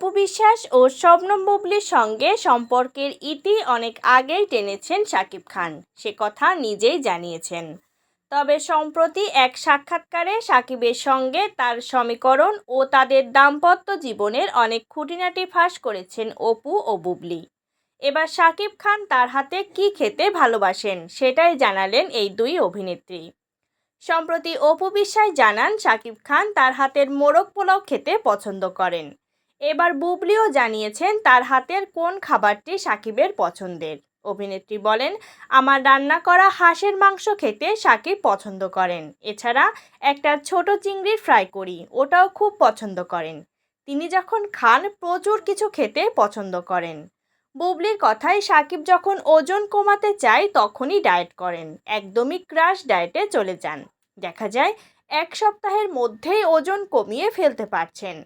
অপু বিশ্বাস ও শবনম বুবলির সঙ্গে সম্পর্কের ইতি অনেক আগেই টেনেছেন শাকিব খান। সে কথা নিজেই জানিয়েছেন। তবে সম্প্রতি এক সাক্ষাৎকারে সাকিবের সঙ্গে তার সমীকরণ ও তাদের দাম্পত্য জীবনের অনেক খুঁটিনাটি ফাঁস করেছেন অপু ও বুবলি। এবার সাকিব খান তার হাতে কি খেতে ভালোবাসেন সেটাই জানালেন এই দুই অভিনেত্রী। সম্প্রতি অপু বিশ্বাস জানান সাকিব খান তার হাতের মোরগ পোলাও খেতে পছন্দ করেন। এবার বুবলিও জানিয়েছেন তার হাতের কোন খাবারটি সাকিবের পছন্দের। অভিনেত্রী বলেন, আমার রান্না করা হাঁসের মাংস খেতে সাকিব পছন্দ করেন। এছাড়া একটা ছোট চিংড়ির ফ্রাই করি, ওটাও খুব পছন্দ করেন। তিনি যখন খান, প্রচুর কিছু খেতে পছন্দ করেন। বুবলির কথায় সাকিব যখন ওজন কমাতে চায়, তখনই ডায়েট করেন। একদমই ক্রাশ ডায়েটে চলে যান। দেখা যায়, এক সপ্তাহের মধ্যেই ওজন কমিয়ে ফেলতে পারছেন।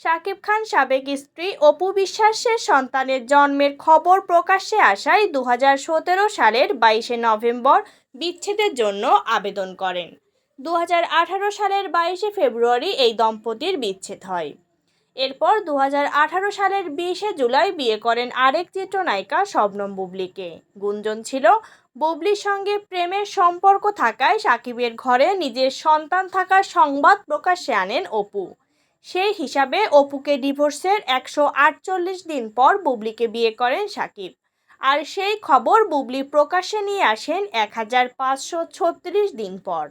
শাকিব খান সাবেক স্ত্রী অপু বিশ্বাসের সন্তানের জন্মের খবর প্রকাশ্যে আসায় দু হাজার সতেরো সালের বাইশে নভেম্বর বিচ্ছেদের জন্য আবেদন করেন। দু হাজার আঠারো সালের বাইশে ফেব্রুয়ারি এই দম্পতির বিচ্ছেদ হয়। এরপর দু হাজার আঠারো সালের বিশে জুলাই বিয়ে করেন আরেক চিত্রনায়িকা শবনম বুবলিকে। গুঞ্জন ছিল, বুবলির সঙ্গে প্রেমের সম্পর্ক থাকায় সাকিবের ঘরে নিজের সন্তান থাকার সংবাদ প্রকাশ্যে আনেন অপু। সেই হিসাবে অপুকে ডিভোর্সের একশো আটচল্লিশ দিন পর বুবলিকে বিয়ে করেন সাকিব। আর সেই খবর বুবলি প্রকাশ্যে নিয়ে আসেন এক হাজার পাঁচশো ছত্রিশ দিন পর।